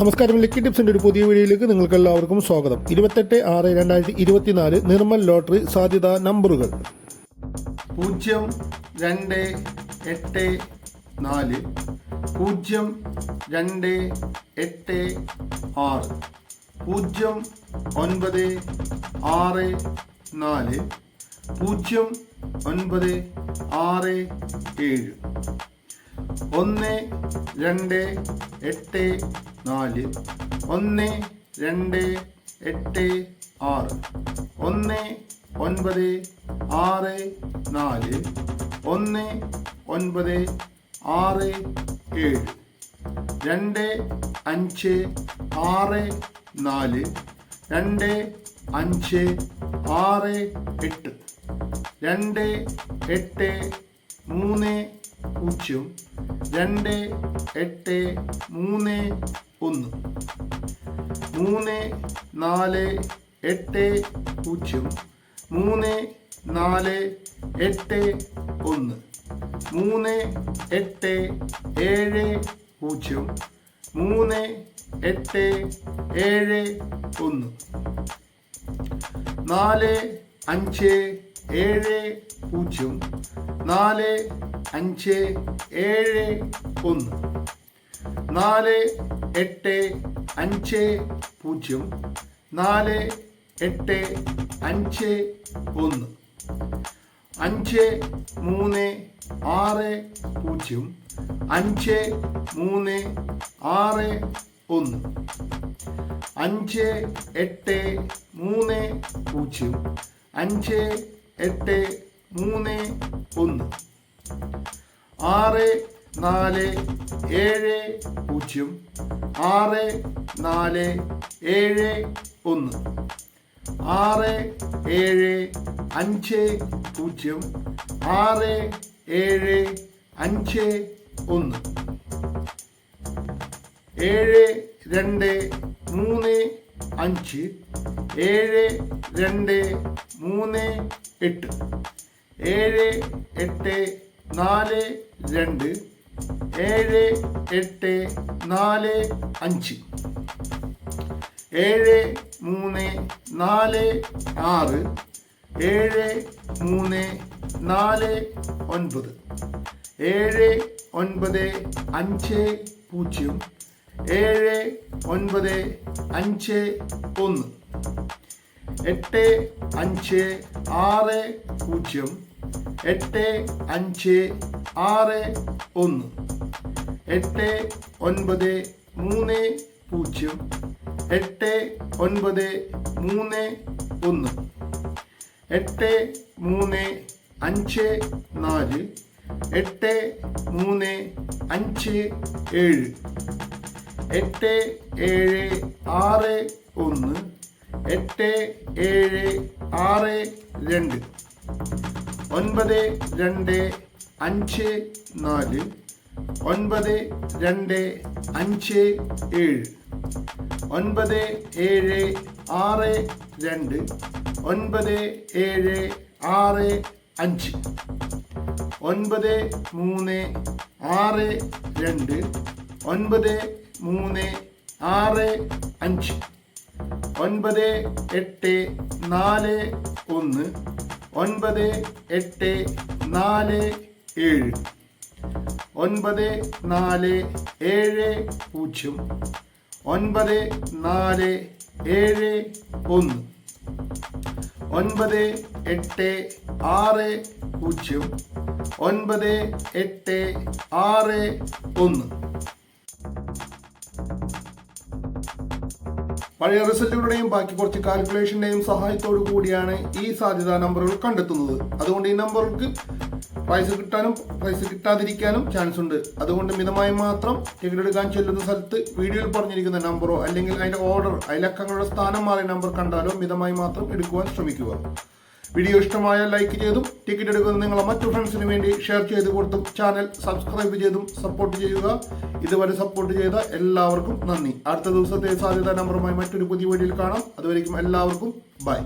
നമസ്കാരം. ലക്കി ടിപ്സിന്റെ ഒരു പുതിയ വീഡിയോയിലേക്ക് നിങ്ങൾക്ക് എല്ലാവർക്കും സ്വാഗതം. ഇരുപത്തെട്ട് ആറ് രണ്ടായിരത്തി ഇരുപത്തിനാല് നിർമ്മൽ ലോട്ടറി സാധ്യത നമ്പറുകൾ. പൂജ്യം രണ്ട് എട്ട് നാല്. പൂജ്യം രണ്ട് എട്ട് ആറ്. പൂജ്യം ഒൻപത് ആറ് നാല്. പൂജ്യം ഒൻപത് ആറ് ഏഴ്. ഒന്ന് രണ്ട് എട്ട് നാല്. ഒന്ന് രണ്ട് എട്ട് ആറ്. ഒന്ന് ഒൻപത് ആറ് നാല്. ഒന്ന് ഒൻപത് ആറ് ഏഴ്. രണ്ട് അഞ്ച് ആറ് നാല്. രണ്ട് അഞ്ച് ആറ് എട്ട്. രണ്ട് എട്ട് മൂന്ന് പൂജ്യം രണ്ട് എട്ട് മൂന്ന് ഒന്ന്. മൂന്ന് നാല് എട്ട് പൂജ്യം മൂന്ന് നാല് എട്ട് ഒന്ന്. മൂന്ന് എട്ട് ഏഴ് പൂജ്യം മൂന്ന് എട്ട് ഏഴ് ഒന്ന്. നാല് അഞ്ച് ഏഴ് പൂജ്യം നാല് അഞ്ച് ഏഴ് ഒന്ന്. നാല് എട്ട് അഞ്ച് പൂജ്യം നാല് എട്ട് അഞ്ച് ഒന്ന്. അഞ്ച് മൂന്ന് ആറ് പൂജ്യം അഞ്ച് മൂന്ന് ആറ് ഒന്ന്. അഞ്ച് എട്ട് മൂന്ന് പൂജ്യം അഞ്ച് എട്ട് മൂന്ന് ഒന്ന്. ആറ് നാല് ഏഴ് പൂജ്യം. ആറ് നാല് ഏഴ് ഒന്ന്. ആറ് ഏഴ് അഞ്ച് പൂജ്യം. ആറ് ഏഴ് അഞ്ച് ഒന്ന്. ഏഴ് രണ്ട് മൂന്ന് അഞ്ച്. ഏഴ് രണ്ട് മൂന്ന് എട്ട്. ഏഴ് എട്ട് നാല് രണ്ട്. ഏഴ് എട്ട് നാല് അഞ്ച്. ഏഴ് മൂന്ന് നാല് ആറ്. ഏഴ് മൂന്ന് നാല് ഒൻപത്. ഏഴ് ഒൻപത് അഞ്ച് പൂജ്യം. ഏഴ് ഒൻപത് അഞ്ച് ഒന്ന്. എട്ട് അഞ്ച് ആറ് പൂജ്യം. എട്ട് അഞ്ച് ആറ് ഒന്ന്. എട്ട് ഒൻപത് മൂന്ന് പൂജ്യം. എട്ട് ഒൻപത് മൂന്ന് ഒന്ന്. എട്ട് മൂന്ന് അഞ്ച് നാല്. എട്ട് മൂന്ന് അഞ്ച് ഏഴ്. എട്ട് ഏഴ് ആറ് ഒന്ന്. എട്ട് ഏഴ് ആറ് രണ്ട്. ഒൻപത് രണ്ട് അഞ്ച് നാല് ഒൻപത് രണ്ട് അഞ്ച് ഏഴ് ഒൻപത് ഏഴ് ആറ് രണ്ട് ഒൻപത് ഏഴ് ആറ് അഞ്ച് ഒൻപത് മൂന്ന് ആറ് രണ്ട് ഒൻപത് മൂന്ന് ആറ് അഞ്ച് ഒൻപത് എട്ട് നാല് ഒന്ന് ഒൻപത് എട്ട് നാല് ഏഴ്. ഒൻപത് നാല് ഏഴ് പൂജ്യം. ഒൻപത് നാല് ഏഴ് ഒന്ന്. ഒൻപത് എട്ട് ആറ് പൂജ്യം. ഒൻപത് എട്ട് ആറ് ഒന്ന്. പഴയ റിസൾട്ടുകളുടെയും ബാക്കി കുറച്ച് കാൽക്കുലേഷന്റെയും സഹായത്തോടു കൂടിയാണ് ഈ സാധ്യതാ നമ്പറുകൾ കണ്ടെത്തുന്നത്. അതുകൊണ്ട് ഈ നമ്പറുകൾക്ക് പൈസ കിട്ടാനും പൈസ കിട്ടാതിരിക്കാനും ചാൻസ് ഉണ്ട്. അതുകൊണ്ട് മിതമായി മാത്രം ടിക്കറ്റ് എടുക്കാൻ ചെല്ലുന്ന സ്ഥലത്ത് വീഡിയോയിൽ പറഞ്ഞിരിക്കുന്ന നമ്പറോ അല്ലെങ്കിൽ അതിന്റെ ഓർഡർ അയലക്കങ്ങളുടെ സ്ഥാനം മാറിയ നമ്പർ കണ്ടാലോ മിതമായി മാത്രം എടുക്കുവാൻ ശ്രമിക്കുക. വീഡിയോ ഇഷ്ടമായാൽ ലൈക്ക് ചെയ്തും ടിക്കറ്റ് എടുക്കുന്ന നിങ്ങളെ മറ്റു ഫ്രണ്ട്സിന് വേണ്ടി ഷെയർ ചെയ്ത് കൊടുത്തും ചാനൽ സബ്സ്ക്രൈബ് ചെയ്തും സപ്പോർട്ട് ചെയ്യുക. ഇതുവരെ സപ്പോർട്ട് ചെയ്ത എല്ലാവർക്കും നന്ദി. അടുത്ത ദിവസത്തെ സാധ്യതാ നമ്പറുമായി മറ്റൊരു പുതിയ വീഡിയോയിൽ കാണാം. അതുവരേക്കും എല്ലാവർക്കും ബൈ